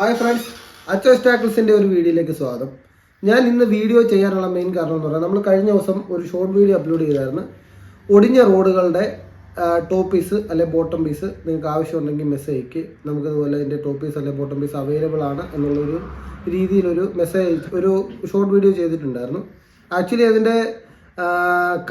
Hi friends അച്ചോ സ്റ്റാക്കിൾസിന്റെ ഒരു വീഡിയോയിലേക്ക് സ്വാഗതം. ഞാൻ ഇന്ന് വീഡിയോ ചെയ്യാനുള്ള മെയിൻ കാരണം എന്ന് പറഞ്ഞാൽ നമ്മൾ കഴിഞ്ഞ ദിവസം ഒരു ഷോർട്ട് വീഡിയോ അപ്ലോഡ് ചെയ്തായിരുന്നു. ഒടിഞ്ഞ റോഡുകളുടെ ടോപ്പ് പീസ് അല്ലെ ബോട്ടം പീസ് നിങ്ങൾക്ക് ആവശ്യമുണ്ടെങ്കിൽ മെസ്സേജ് നമുക്കതുപോലെ അതിന്റെ ടോപ്പ് പീസ് അല്ലെ ബോട്ടം പീസ് അവൈലബിൾ ആണ് എന്നുള്ളൊരു രീതിയിലൊരു മെസ്സേജ് ഒരു ഷോർട്ട് വീഡിയോ ചെയ്തിട്ടുണ്ടായിരുന്നു. ആക്ച്വലി അതിന്റെ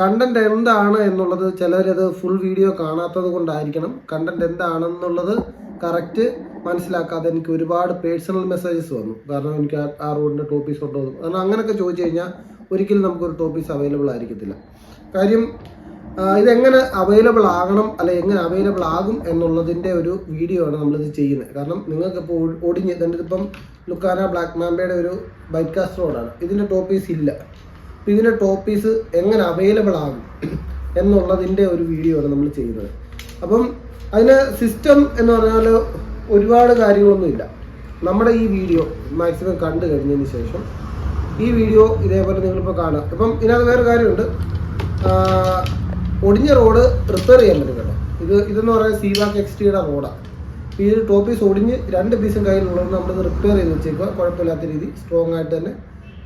കണ്ടന്റ് എന്താണ് എന്നുള്ളത് ചിലരത് ഫുൾ വീഡിയോ കാണാത്തത് കൊണ്ടായിരിക്കണം. കണ്ടന്റ് എന്താണെന്നുള്ളത് കറക്റ്റ് മനസ്സിലാക്കാതെ എനിക്ക് ഒരുപാട് പേഴ്സണൽ മെസ്സേജസ് വന്നു. കാരണം എനിക്ക് ആ- റോഡിന്റെ ടോപ്പീസ് ഉണ്ടോ എന്ന്. കാരണം അങ്ങനെയൊക്കെ ചോദിച്ചു കഴിഞ്ഞാൽ ഒരിക്കലും നമുക്കൊരു ടോപ്പീസ് അവൈലബിൾ ആയിരിക്കത്തില്ല. കാര്യം ഇതെങ്ങനെ അവൈലബിൾ ആകണം അല്ലെ എങ്ങനെ അവൈലബിൾ ആകും എന്നുള്ളതിന്റെ ഒരു വീഡിയോ ആണ് നമ്മളിത് ചെയ്യുന്നത്. കാരണം നിങ്ങൾക്കിപ്പോൾ ഒടിഞ്ഞ് ഇതിന്റെ ഇപ്പം ലുക്കാന ബ്ലാക്ക് മാമ്പയുടെ ഒരു ബൈക്കാസ്റ്റ് റോഡാണ് ഇതിന്റെ ടോപ്പീസ് ഇല്ല. അപ്പോൾ ഇതിന്റെ ടോപ്പീസ് എങ്ങനെ അവൈലബിൾ ആകും എന്നുള്ളതിന്റെ ഒരു വീഡിയോ ആണ് നമ്മൾ ചെയ്യുന്നത്. അപ്പം അതിന് സിസ്റ്റം എന്ന് പറഞ്ഞാൽ ഒരുപാട് കാര്യങ്ങളൊന്നുമില്ല. നമ്മുടെ ഈ വീഡിയോ മാക്സിമം കണ്ടു കഴിഞ്ഞതിന് ശേഷം ഈ വീഡിയോ ഇതേപോലെ നിങ്ങളിപ്പോൾ കാണുക ഇപ്പം ഇതിനകത്ത് വേറെ കാര്യമുണ്ട്. ഒടിഞ്ഞ റോഡ് റിപ്പയർ ചെയ്യാൻ പറ്റും കേട്ടോ. ഇത് ഇതെന്ന് പറയുന്നത് സീവാക്ക് എക്സ് ടിയുടെ റോഡാണ് ഈ ഒരു ടോപ്പ് പീസ് ഒടിഞ്ഞ് രണ്ട് പീസും കയ്യിലുള്ളത് നമ്മളിത് റിപ്പയർ ചെയ്ത് വെച്ചേക്കുക കുഴപ്പമില്ലാത്ത രീതി സ്ട്രോങ് ആയിട്ട് തന്നെ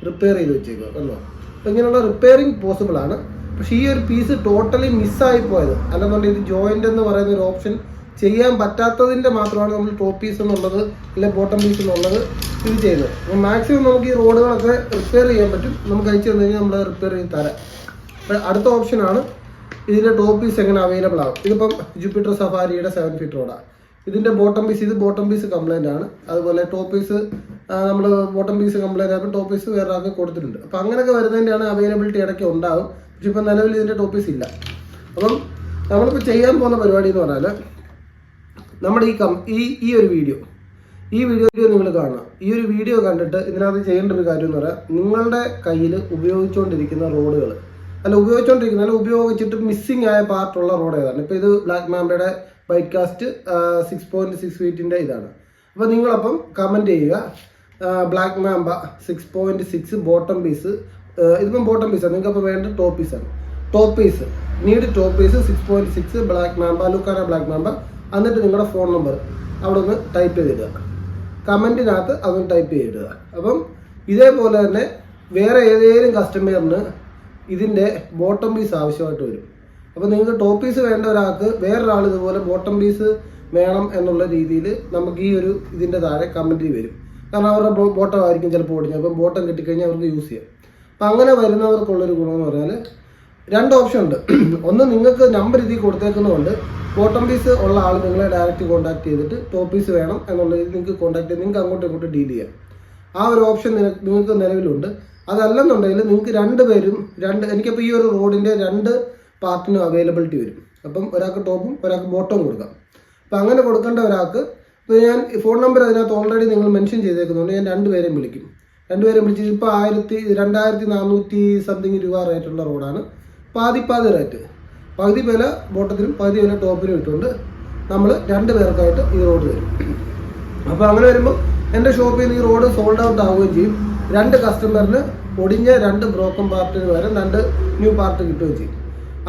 റിപ്പയർ ചെയ്ത് വെച്ചേക്കുക കണ്ടോ അപ്പോൾ ഇങ്ങനെയുള്ള റിപ്പയറിങ് പോസിബിൾ ആണ്. പക്ഷേ ഈ ഒരു പീസ് ടോട്ടലി മിസ്സായി പോയത്. അല്ലെന്നുണ്ടെങ്കിൽ ഇത് ജോയിന്റ് എന്ന് പറയുന്ന ഒരു ഓപ്ഷൻ ചെയ്യാൻ പറ്റാത്തതിന്റെ മാത്രമാണ് നമ്മൾ ടോപ്പ് പീസ് എന്നുള്ളത് അല്ലെങ്കിൽ ബോട്ടം പീസ് എന്നുള്ളത് ഇത് ചെയ്യുന്നത്. അപ്പോൾ മാക്സിമം നമുക്ക് ഈ റോഡുകളൊക്കെ റിപ്പയർ ചെയ്യാൻ പറ്റും. നമുക്ക് അയച്ചു തന്നു കഴിഞ്ഞാൽ നമ്മൾ റിപ്പയർ ചെയ്ത് തരാം. അടുത്ത ഓപ്ഷനാണ് ഇതിന്റെ ടോപ്പ് പീസ് എങ്ങനെ അവൈലബിൾ ആകും ഇതിപ്പം ജൂപ്പിറ്റർ സഫാരിയുടെ സെവൻ ഫീറ്റ് റോഡാണ് ഇതിന്റെ ബോട്ടം പീസ് ഇത് ബോട്ടം പീസ് കംപ്ലൈന്റ് ആണ്. അതുപോലെ ടോപ്പ് പീസ് നമ്മൾ ബോട്ടം പീസ് കംപ്ലൈന്റ് ആയപ്പോൾ ടോപ്പ് പീസ് വേറെ ആൾക്ക് കൊടുത്തിട്ടുണ്ട്. അപ്പോൾ അങ്ങനെയൊക്കെ വരുന്നതിന്റെയാണ് അവൈലബിലിറ്റി ഇടയ്ക്ക് ഉണ്ടാകും പക്ഷെ ഇപ്പം നിലവിൽ ഇതിന്റെ ടോപ്പ് പീസ് ഇല്ല. അപ്പം നമ്മളിപ്പോൾ ചെയ്യാൻ പോകുന്ന പരിപാടി എന്ന് പറഞ്ഞാൽ നമ്മുടെ ഈ കം ഈ ഈ ഒരു വീഡിയോ. ഈ വീഡിയോ നിങ്ങൾ കാണുക. ഈ ഒരു വീഡിയോ കണ്ടിട്ട് ഇതിനകത്ത് ചെയ്യേണ്ട ഒരു കാര്യം എന്ന് പറയാം നിങ്ങളുടെ കയ്യിൽ ഉപയോഗിച്ചുകൊണ്ടിരിക്കുന്ന റോഡുകൾ അല്ല ഉപയോഗിച്ചുകൊണ്ടിരിക്കുന്ന അല്ല ഉപയോഗിച്ചിട്ട് മിസ്സിങ് ആയ പാർട്ടുള്ള റോഡ് ഏതാണ്? ഇപ്പോൾ ഇത് black മാമ്പയുടെ bike cast six point six ഫീറ്റിന്റെ ഇതാണ്. അപ്പോൾ നിങ്ങളപ്പം കമന്റ് ചെയ്യുക black mamba six point six bottom piece ഇതിപ്പം ബോട്ടം പീസാണ് നിങ്ങൾക്ക് അപ്പോൾ വേണ്ട ടോപ്പ് പീസാണ് top piece need top piece six point six black mamba ലുക്കാന black mamba എന്നിട്ട് നിങ്ങളുടെ ഫോൺ നമ്പർ അവിടെ നിന്ന് ടൈപ്പ് ചെയ്തിടുക കമന്റിനകത്ത് അതൊന്ന് ടൈപ്പ് ചെയ്തിടുക അപ്പം ഇതേപോലെ തന്നെ വേറെ ഏതെങ്കിലും കസ്റ്റമറിന് ഇതിന്റെ ബോട്ടം പീസ് ആവശ്യമായിട്ട് വരും. അപ്പോൾ നിങ്ങൾക്ക് ടോപ്പ് പീസ് വേണ്ട ഒരാൾക്ക് വേറൊരാൾ ഇതുപോലെ ബോട്ടം പീസ് വേണം എന്നുള്ള രീതിയിൽ നമുക്ക് ഈ ഒരു ഇതിന്റെ താഴെ കമന്റ് വരും. കാരണം അവരുടെ ബോട്ടം ആയിരിക്കും ചിലപ്പോൾ ഓടിഞ്ഞത് അപ്പം ബോട്ടം കിട്ടിക്കഴിഞ്ഞാൽ അവർക്ക് യൂസ് ചെയ്യാം. അപ്പം അങ്ങനെ വരുന്നവർക്കുള്ളൊരു ഗുണമെന്ന് പറഞ്ഞാൽ രണ്ട് ഓപ്ഷൻ ഉണ്ട്. ഒന്ന് നിങ്ങൾക്ക് നമ്പർ ഇതിൽ കൊടുത്തേക്കുന്നതുകൊണ്ട് ബോട്ടം പീസ് ഉള്ള ആൾ നിങ്ങളെ ഡയറക്റ്റ് കോൺടാക്ട് ചെയ്തിട്ട് ടോപ്പ് പീസ് വേണം എന്നുള്ള രീതിയിൽ നിങ്ങൾക്ക് കോൺടാക്ട് ചെയ്ത് നിങ്ങൾക്ക് അങ്ങോട്ടും ഇങ്ങോട്ടും ഡീൽ ചെയ്യാം. ആ ഒരു ഓപ്ഷൻ നിങ്ങൾക്ക് നിലവിലുണ്ട്. അതല്ലെന്നുണ്ടെങ്കിൽ നിങ്ങൾക്ക് രണ്ട് പേരും രണ്ട് എനിക്കപ്പോൾ ഈ ഒരു റോഡിന്റെ രണ്ട് പാർട്ടിനും അവൈലബിലിറ്റി വരും. അപ്പം ഒരാൾക്ക് ടോപ്പും ഒരാൾക്ക് ബോട്ടവും കൊടുക്കാം. അപ്പം അങ്ങനെ കൊടുക്കേണ്ട ഒരാൾക്ക് ഞാൻ ഫോൺ നമ്പർ അതിനകത്ത് ഓൾറെഡി നിങ്ങൾ മെൻഷൻ ചെയ്തേക്കുന്നതുകൊണ്ട് ഞാൻ രണ്ടുപേരെയും വിളിക്കും. രണ്ടുപേരെയും വിളിച്ച് ഇപ്പോൾ ആയിരത്തി രണ്ടായിരത്തി നാനൂറ്റി സംതിങ് രൂപ റേറ്റുള്ള റോഡാണ് പാതി പാതി റേറ്റ്. പകുതി വില ബോട്ടത്തിനും പകുതി വില ടോപ്പിനും ഇട്ടുകൊണ്ട് നമ്മൾ രണ്ട് പേർക്കായിട്ട് ഈ റോഡ് തരും. അപ്പോൾ അങ്ങനെ വരുമ്പോൾ എന്റെ ഷോപ്പിൽ ഈ റോഡ് സോൾഡ് ഔട്ട് ആവുകയും ചെയ്യും. രണ്ട് കസ്റ്റമറിന് ഒടിഞ്ഞ രണ്ട് ബ്രോക്കൺ പാർട്ടിന് പകരം രണ്ട് ന്യൂ പാർട്ട് കിട്ടുകയും ചെയ്യും.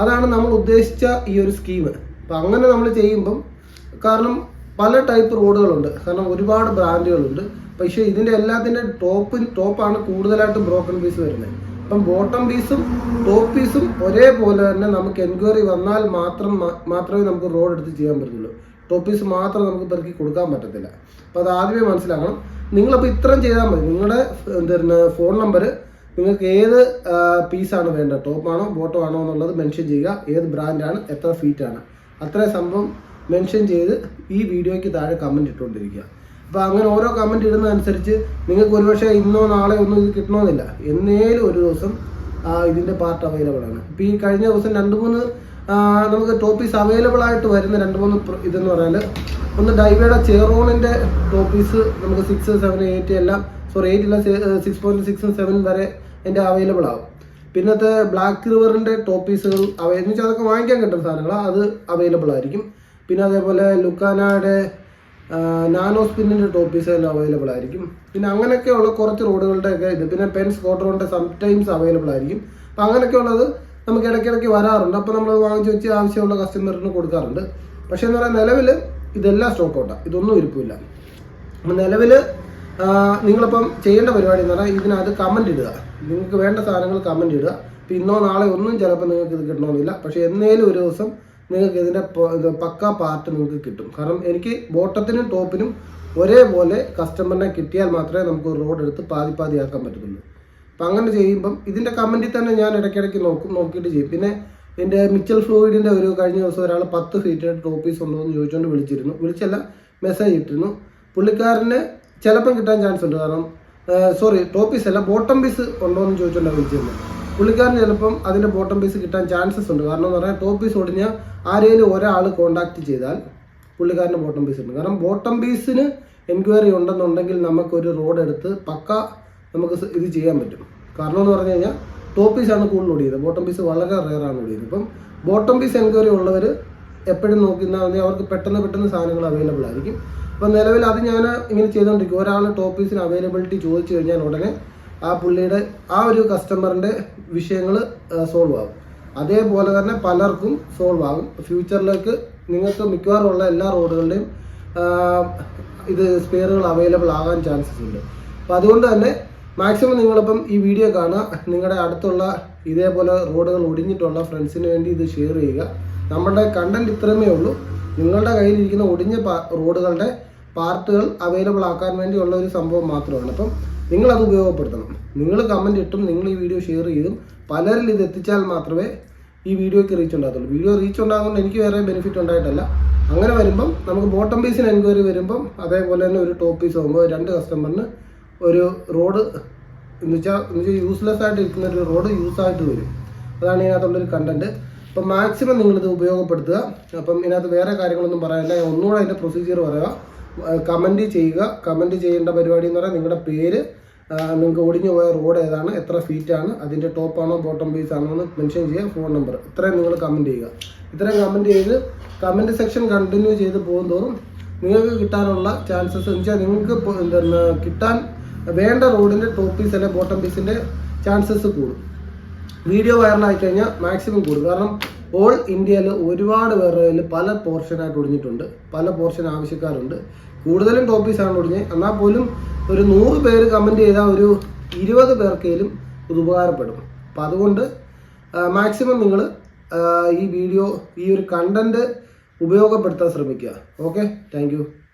അതാണ് നമ്മൾ ഉദ്ദേശിച്ച ഈ ഒരു സ്കീം അപ്പം അങ്ങനെ നമ്മൾ ചെയ്യുമ്പം കാരണം പല ടൈപ്പ് റോഡുകളുണ്ട്. കാരണം ഒരുപാട് ബ്രാൻഡുകളുണ്ട് പക്ഷേ ഇതിന്റെ എല്ലാത്തിന്റെ ടോപ്പ് ടോപ്പാണ് കൂടുതലായിട്ട് ബ്രോക്കൺ പീസ് വരുന്നത്. അപ്പം ബോട്ടം പീസും ടോപ്പ് പീസും ഒരേപോലെ തന്നെ നമുക്ക് എൻക്വയറി വന്നാൽ മാത്രം മാത്രമേ നമുക്ക് റോഡ് എടുത്ത് ചെയ്യാൻ പറ്റുള്ളൂ. ടോപ്പ് പീസ് മാത്രം നമുക്ക് പെറുക്കി കൊടുക്കാൻ പറ്റത്തില്ല. അപ്പോൾ അത് ആദ്യമേ മനസ്സിലാക്കണം. നിങ്ങളപ്പോൾ ഇത്രയും ചെയ്താൽ മതി. നിങ്ങളുടെ എന്താണ് ഫോൺ നമ്പർ നിങ്ങൾക്ക് ഏത് പീസാണ് വേണ്ടത്? ടോപ്പാണോ ബോട്ടോ ആണോ എന്നുള്ളത് മെൻഷൻ ചെയ്യുക. ഏത് ബ്രാൻഡാണ് എത്ര ഫീറ്റാണ് അത്രയും സംഭവം മെൻഷൻ ചെയ്ത് ഈ വീഡിയോയ്ക്ക് താഴെ കമന്റ് ഇട്ടുകൊണ്ടിരിക്കുക. അപ്പോൾ അങ്ങനെ ഓരോ കമന്റ് ഇടുന്നതനുസരിച്ച് നിങ്ങൾക്ക് ഒരുപക്ഷെ ഇന്നോ നാളെ ഒന്നും ഇത് കിട്ടണമെന്നില്ല എന്നേലും ഒരു ദിവസം ഇതിന്റെ പാർട്ട് അവൈലബിൾ ആണ്. ഇപ്പോൾ ഈ കഴിഞ്ഞ ദിവസം രണ്ട് മൂന്ന് നമുക്ക് ടോപ്പീസ് അവൈലബിൾ ആയിട്ട് വരുന്ന രണ്ട് മൂന്ന് ഇതെന്ന് പറഞ്ഞാൽ ഒന്ന് ഡൈവയുടെ ചെയറോണിന്റെ ടോപ്പീസ് നമുക്ക് സിക്സ് സെവൻ എയ്റ്റ് എല്ലാം സോറി എയ്റ്റ് എല്ലാം സിക്സ് പോയിന്റ് സിക്സും സെവൻ വരെ എന്റെ അവൈലബിൾ ആവും. പിന്നത്തെ ബ്ലാക്ക് റിവറിന്റെ ടോപ്പീസുകൾ അവൈലബിൾ അതൊക്കെ വാങ്ങിക്കാൻ കിട്ടുന്ന സാധനങ്ങളാണ് അത് അവൈലബിൾ ആയിരിക്കും. പിന്നെ അതേപോലെ ലുക്കാനയുടെ നാനോ സ്പിന്നിന്റെ ടോപ്പീസ് എല്ലാം അവൈലബിൾ ആയിരിക്കും. പിന്നെ അങ്ങനെയൊക്കെയുള്ള കുറച്ച് റോഡുകളുടെ ഒക്കെ ഇത്. പിന്നെ പെൻ സം സംടൈംസ് അവൈലബിൾ ആയിരിക്കും. അപ്പം അങ്ങനെയൊക്കെ ഉള്ളത് നമുക്ക് ഇടയ്ക്കിടയ്ക്ക് വരാറുണ്ട്. അപ്പോൾ നമ്മൾ വാങ്ങിച്ച് വെച്ച് ആവശ്യമുള്ള കസ്റ്റമറിന് കൊടുക്കാറുണ്ട്. പക്ഷേ എന്ന് പറയാൻ നിലവിൽ ഇതെല്ലാം സ്റ്റോക്ക് ഔട്ടാണ് ഇതൊന്നും ഇരിപ്പില്ല. അപ്പം നിലവിൽ നിങ്ങളിപ്പം ചെയ്യേണ്ട പരിപാടി എന്ന് പറഞ്ഞാൽ ഇതിനകത്ത് കമന്റ് ഇടുക. നിങ്ങൾക്ക് വേണ്ട സാധനങ്ങൾ കമന്റ് ഇടുക. ഇന്നോ നാളെ ഒന്നും ചിലപ്പോൾ നിങ്ങൾക്ക് ഇത് കിട്ടണമെന്നില്ല. പക്ഷേ എന്നേലും ഒരു ദിവസം നിങ്ങൾക്ക് ഇതിന്റെ പക്ക പാർട്ട് നിങ്ങൾക്ക് കിട്ടും. കാരണം എനിക്ക് ബോട്ടത്തിനും ടോപ്പിനും ഒരേപോലെ കസ്റ്റമറിനെ കിട്ടിയാൽ മാത്രമേ നമുക്ക് റോഡ് എടുത്ത് പാതി പാതിയാക്കാൻ പറ്റുള്ളൂ അപ്പം അങ്ങനെ ചെയ്യുമ്പം ഇതിന്റെ കമന്റിൽ തന്നെ ഞാൻ ഇടയ്ക്കിടയ്ക്ക് നോക്കും നോക്കിയിട്ട് ചെയ്യും. പിന്നെ എന്റെ മിച്ചൽ ഫ്ലൂയിഡിന്റെ ഒരു കഴിഞ്ഞ ദിവസം ഒരാൾ പത്ത് ഫീറ്റ് ടോപ്പീസ് ഉണ്ടോ എന്ന് ചോദിച്ചുകൊണ്ട് വിളിച്ചിരുന്നു. വിളിച്ചല്ല മെസ്സേജ് ഇട്ടിരുന്നു. പുള്ളിക്കാരന് ചിലപ്പം കിട്ടാൻ ചാൻസ് ഉണ്ട്. കാരണം സോറി ടോപ്പീസ് അല്ല ബോട്ടം പീസ് ഉണ്ടോ എന്ന് ചോദിച്ചുകൊണ്ടാണ് വിളിച്ചിരുന്നത്. പുള്ളിക്കാരന് ചിലപ്പം അതിന്റെ ബോട്ടം പീസ് കിട്ടാൻ ചാൻസസ് ഉണ്ട്. കാരണം എന്ന് പറഞ്ഞാൽ ടോപ്പ് പീസ് ഒടിഞ്ഞ ആരെങ്കിലും ഒരാൾ കോണ്ടാക്ട് ചെയ്താൽ പുള്ളിക്കാരന്റെ ബോട്ടം പീസ് ഉണ്ട്. കാരണം ബോട്ടം പീസിന് എൻക്വയറി ഉണ്ടെന്നുണ്ടെങ്കിൽ നമുക്കൊരു റോഡ് എടുത്ത് പക്ക നമുക്ക് ഇത് ചെയ്യാൻ പറ്റും. കാരണം എന്ന് പറഞ്ഞു കഴിഞ്ഞാൽ ടോപ്പ് പീസാണ് കൂടുതൽ ഓടിയത്. ബോട്ടം പീസ് വളരെ റെയറാണ് ഓടിയത്. ഇപ്പം ബോട്ടം പീസ് എൻക്വയറി ഉള്ളവർ എപ്പോഴും നോക്കുന്ന അവർക്ക് പെട്ടെന്ന് പെട്ടെന്ന് സാധനങ്ങൾ അവൈലബിൾ ആയിരിക്കും. അപ്പം നിലവിൽ അത് ഞാൻ ഇങ്ങനെ ചെയ്തുകൊണ്ടിരിക്കും ഒരാൾ ടോപ്പ് പീസിന് അവൈലബിലിറ്റി ചോദിച്ചു കഴിഞ്ഞാൽ ഉടനെ ആ പുള്ളിയുടെ ആ ഒരു കസ്റ്റമറിന്റെ വിഷയങ്ങൾ സോൾവ് ആകും. അതേപോലെ തന്നെ പലർക്കും സോൾവ് ആകും. ഫ്യൂച്ചറിലേക്ക് നിങ്ങൾക്ക് മിക്കവാറും ഉള്ള എല്ലാ റോഡുകളുടെയും ഇത് സ്പെയറുകൾ അവൈലബിൾ ആകാൻ ചാൻസസ് ഉണ്ട്. അപ്പോൾ അതുകൊണ്ട് തന്നെ മാക്സിമം നിങ്ങളിപ്പം ഈ വീഡിയോ കാണുക. നിങ്ങളുടെ അടുത്തുള്ള ഇതേപോലെ റോഡുകൾ ഒടിഞ്ഞിട്ടുള്ള ഫ്രണ്ട്സിന് വേണ്ടി ഇത് ഷെയർ ചെയ്യുക. നമ്മുടെ കണ്ടന്റ് ഇത്രമേ ഉള്ളൂ. നിങ്ങളുടെ കയ്യിലിരിക്കുന്ന ഒടിഞ്ഞ റോഡുകളുടെ പാർട്ടുകൾ അവൈലബിൾ ആക്കാൻ വേണ്ടിയുള്ള ഒരു സംഭവം മാത്രമാണ്. അപ്പം നിങ്ങളത് ഉപയോഗപ്പെടുത്തണം. നിങ്ങൾ കമന്റ് ഇട്ടും നിങ്ങൾ ഈ വീഡിയോ ഷെയർ ചെയ്തും പലരിൽ ഇത് എത്തിച്ചാൽ മാത്രമേ ഈ വീഡിയോയ്ക്ക് റീച്ച് ഉണ്ടാകത്തുള്ളൂ. വീഡിയോ റീച്ച് ഉണ്ടാകുന്നത് എനിക്ക് വേറെ ബെനിഫിറ്റ് ഉണ്ടായിട്ടല്ല. അങ്ങനെ വരുമ്പം നമുക്ക് ബോട്ടം പീസിന് എൻക്വയറി വരുമ്പം അതേപോലെ തന്നെ ഒരു ടോപ്പ് പീസ് ആകുമ്പോൾ രണ്ട് കസ്റ്റമറിന് ഒരു റോഡ് എന്ന് വെച്ചാൽ എന്ന് വെച്ചാൽ യൂസ്ലെസ് ആയിട്ട് ഇരിക്കുന്ന ഒരു റോഡ് യൂസ് ആയിട്ട് വരും. അതാണ് ഇതിനകത്തുള്ളൊരു കണ്ടന്റ് അപ്പം മാക്സിമം നിങ്ങളിത് ഉപയോഗപ്പെടുത്തുക. അപ്പം ഇതിനകത്ത് വേറെ കാര്യങ്ങളൊന്നും പറയാനില്ല. ഒന്നുകൂടെ അതിന്റെ പ്രൊസീജിയർ പറയുക കമന്റ് ചെയ്യുക. കമന്റ് ചെയ്യേണ്ട പരിപാടി എന്ന് പറഞ്ഞാൽ നിങ്ങളുടെ പേര് നിങ്ങൾക്ക് ഒടിഞ്ഞു പോയ റോഡ് ഏതാണ് എത്ര ഫീറ്റാണ് അതിന്റെ ടോപ്പാണോ ബോട്ടം പീസ് ആണോ എന്ന് മെൻഷൻ ചെയ്യുക ഫോൺ നമ്പർ ഇത്രയും നിങ്ങൾ കമന്റ് ചെയ്യുക. ഇത്രയും കമന്റ് ചെയ്ത് കമന്റ് സെക്ഷൻ കണ്ടിന്യൂ ചെയ്ത് പോകുന്തോറും നിങ്ങൾക്ക് കിട്ടാനുള്ള ചാൻസസ് എന്ന് വെച്ചാൽ നിങ്ങൾക്ക് എന്താ കിട്ടാൻ വേണ്ട റോഡിന്റെ ടോപ്പ് പീസ് അല്ലെങ്കിൽ ബോട്ടം പീസിന്റെ ചാൻസസ് കൂടും. വീഡിയോ വൈറലായി കഴിഞ്ഞാൽ മാക്സിമം കൂടും. കാരണം ഓൾ ഇന്ത്യയിൽ ഒരുപാട് പേരുടെ പല പോർഷനായിട്ട് ഒടിഞ്ഞിട്ടുണ്ട്. പല പോർഷൻ ആവശ്യക്കാരുണ്ട്. കൂടുതലും ടോപ്പീസാണ് ഒടിഞ്ഞത് എന്നാൽ പോലും ഒരു നൂറ് പേര് കമന്റ് ചെയ്താൽ ഒരു ഇരുപത് പേർക്കേലും ഇത് ഉപകാരപ്പെടും. അപ്പം അതുകൊണ്ട് മാക്സിമം നിങ്ങൾ ഈ വീഡിയോ ഈ ഒരു കണ്ടന്റ് ഉപയോഗപ്പെടുത്താൻ ശ്രമിക്കുക. Okay thank